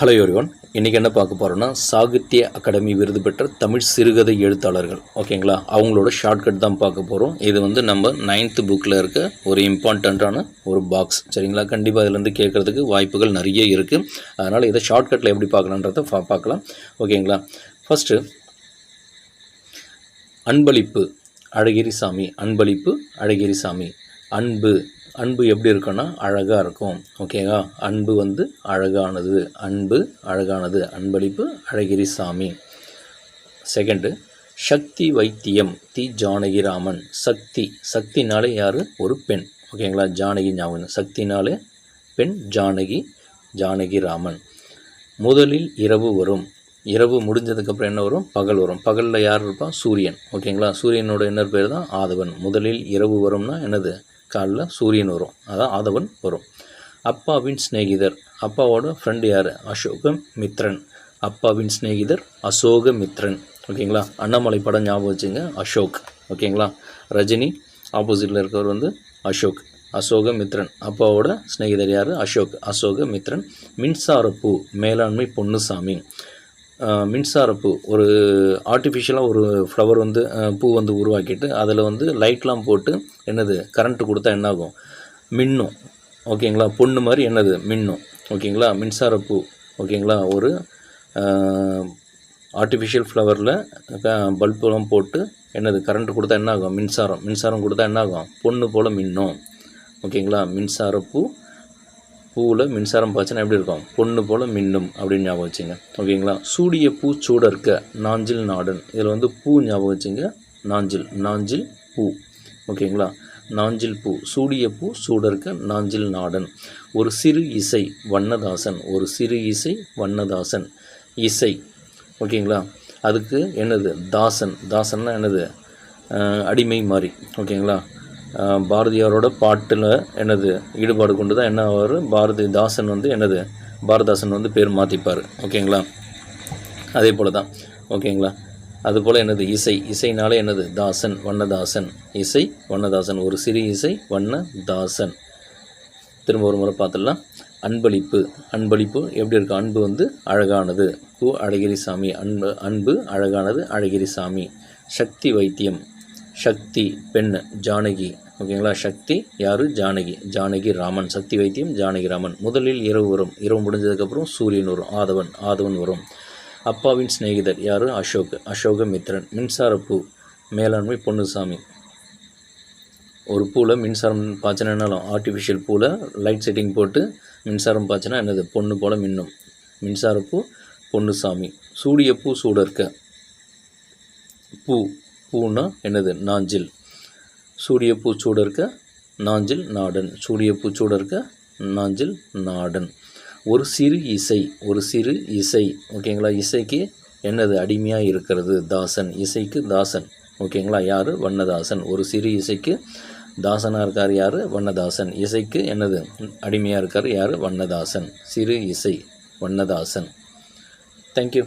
Hello everyone இன்றைக்கி என்ன பார்க்க போகிறோன்னா சாகித்ய அகாடமி விருது பெற்ற தமிழ் சிறுகதை எழுத்தாளர்கள். ஓகேங்களா அவங்களோட ஷார்ட்கட் தான் பார்க்க போகிறோம் இது வந்து நம்ம நைன்த்து புக்கில் இருக்க ஒரு இம்பார்ட்டண்ட்டான ஒரு பாக்ஸ் சரிங்களா? கண்டிப்பாக இதுலேருந்து கேட்குறதுக்கு வாய்ப்புகள் நிறைய இருக்குது அதனால் இதை ஷார்ட்கட்டில் எப்படி பார்க்கலான்றதை பா பார்க்கலாம். ஓகேங்களா ஃபஸ்ட்டு அன்பளிப்பு அழகிரிசாமி. அன்பளிப்பு அழகிரிசாமி. அன்பு அன்பு எப்படி இருக்குன்னா அழகாக இருக்கும். ஓகேவா அன்பு வந்து அழகானது. அன்பு அழகானது. அன்பளிப்பு அழகிரி சாமி. செகண்டு சக்தி வைத்தியம். தி ஜானகிராமன். சக்தி. சக்தினாலே யார்? ஒரு பெண். ஓகேங்களா ஜானகி ஞாபகம் சக்தினாலே பெண் ஜானகி ஜானகிராமன். முதலில் இரவு வரும். இரவு முடிஞ்சதுக்கப்புறம் என்ன வரும்? பகல் வரும். பகலில் யார் இருப்பான் சூரியன். ஓகேங்களா சூரியனோட என்ன பேர் தான் ஆதவன். முதலில் இரவு வரும்னா என்னது? காலைல சூரியன் வரும். அதான் ஆதவன் வரும். அப்பாவின் சிநேகிதர். அப்பாவோட ஃப்ரெண்டு யார்? அசோக மித்ரன். அப்பாவின் சிநேகிதர் அசோக மித்ரன். ஓகேங்களா அண்ணாமலை படம் ஞாபகம் வச்சுங்க. அசோக். ஓகேங்களா ரஜினி. ஆப்போசிட்டில் இருக்கவர் வந்து அசோக். அசோக மித்ரன். அப்பாவோட சிநேகிதர் யார்? அசோக். அசோக மித்ரன். மின்சாரப்பூ மேலாண்மை பொன்னுசாமி. மின்சாரப்பூ ஒரு ஆர்டிஃபிஷியலாக ஒரு ஃப்ளவர் வந்து பூ வந்து உருவாக்கிட்டு அதில் வந்து லைட்லாம் போட்டு என்னது கரண்ட்டு கொடுத்தா என்னாகும்? மின்னும். ஓகேங்களா? பொண்ணு மாதிரி என்னது? மின்னும். ஓகேங்களா? மின்சாரப்பூ ஓகேங்களா? ஒரு ஆர்டிஃபிஷியல் ஃப்ளவரில் பல்பெல்லாம் போட்டு என்னது கரண்ட் கொடுத்தா என்ன ஆகும் மின்சாரம். மின்சாரம் கொடுத்தா என்ன ஆகும் பொண்ணு போல் மின்னும். ஓகேங்களா? மின்சாரப்பூ பூவில் மின்சாரம் பாய்ச்சினா எப்படி இருக்கும்? பொண்ணு போல் மின்னும் அப்படின்னு ஞாபகம் வச்சுங்க. ஓகேங்களா? சூடிய பூ சூடர்க்க நாஞ்சில் நாடன். இதில் வந்து பூ ஞாபகம் வச்சுங்க. நாஞ்சில். நாஞ்சில் பூ. ஓகேங்களா? நாஞ்சில் பூ. சூடிய பூ சூடர்க்க நாஞ்சில் நாடன். ஒரு சிறு இசை வண்ணதாசன். ஒரு சிறு இசை வண்ணதாசன். இசை. ஓகேங்களா? அதுக்கு என்னது? தாசன். தாசன்னா என்னது? அடிமை மாதிரி ஓகேங்களா? பாரதியாரோட பாட்டில் என்னது ஈடுபாடு கொண்டு தான் என்ன ஆவார்? பாரதிதாசன் வந்து என்னது? பாரதாசன் வந்து பேர் மாற்றிப்பார் ஓகேங்களா? அதே போல் தான் ஓகேங்களா அதுபோல் என்னது? இசை. இசைனாலே என்னது? தாசன் வண்ணதாசன். இசை வண்ணதாசன். ஒரு சிறு இசை வண்ணதாசன். திரும்ப ஒரு முறை பார்த்துடலாம். அன்பளிப்பு. அன்பளிப்பு எப்படி இருக்கும் அன்பு வந்து அழகானது. கு அழகிரிசாமி. அன்பு அன்பு அழகானது அழகிரி சாமி சக்தி வைத்தியம். சக்தி பெண் ஜானகி. ஓகேங்களா? சக்தி யாரு? ஜானகி. ஜானகி ராமன். சக்தி வைத்தியம் ஜானகி ராமன். முதலில் இரவு வரும். இரவு முடிஞ்சதுக்கப்புறம் சூரியன் வரும். ஆதவன் ஆதவன் வரும். அப்பாவின் சிநேகிதர் யார்? அசோக். அசோக மித்ரன். மின்சாரப்பூ மேலாண்மை பொன்னுசாமி. ஒரு பூவில் மின்சாரம் பாய்ச்சினாலும் ஆர்டிஃபிஷியல் பூவில் லைட் செட்டிங் போட்டு மின்சாரம் பாய்ச்சினா என்னது? பொண்ணு போல் மின்னும். மின்சாரப்பூ பொன்னுசாமி. சூடிய பூ சூடர்க்க பூ. பூனா என்னது? நாஞ்சில். சூரிய பூச்சூடு இருக்க நாஞ்சில் நாடன். சூரிய பூச்சூடு இருக்க நாஞ்சில் நாடன். ஒரு சிறு இசை ஒரு சிறு இசை. ஓகேங்களா இசைக்கு என்னது அடிமையாக இருக்கிறது? தாசன். இசைக்கு தாசன். ஓகேங்களா யார்? வண்ணதாசன். ஒரு சிறு இசைக்கு தாசனாக இருக்கார் யார்? வண்ணதாசன். இசைக்கு என்னது? அடிமையாக இருக்கார் யார்? வண்ணதாசன். சிறு இசை வண்ணதாசன். தேங்க்யூ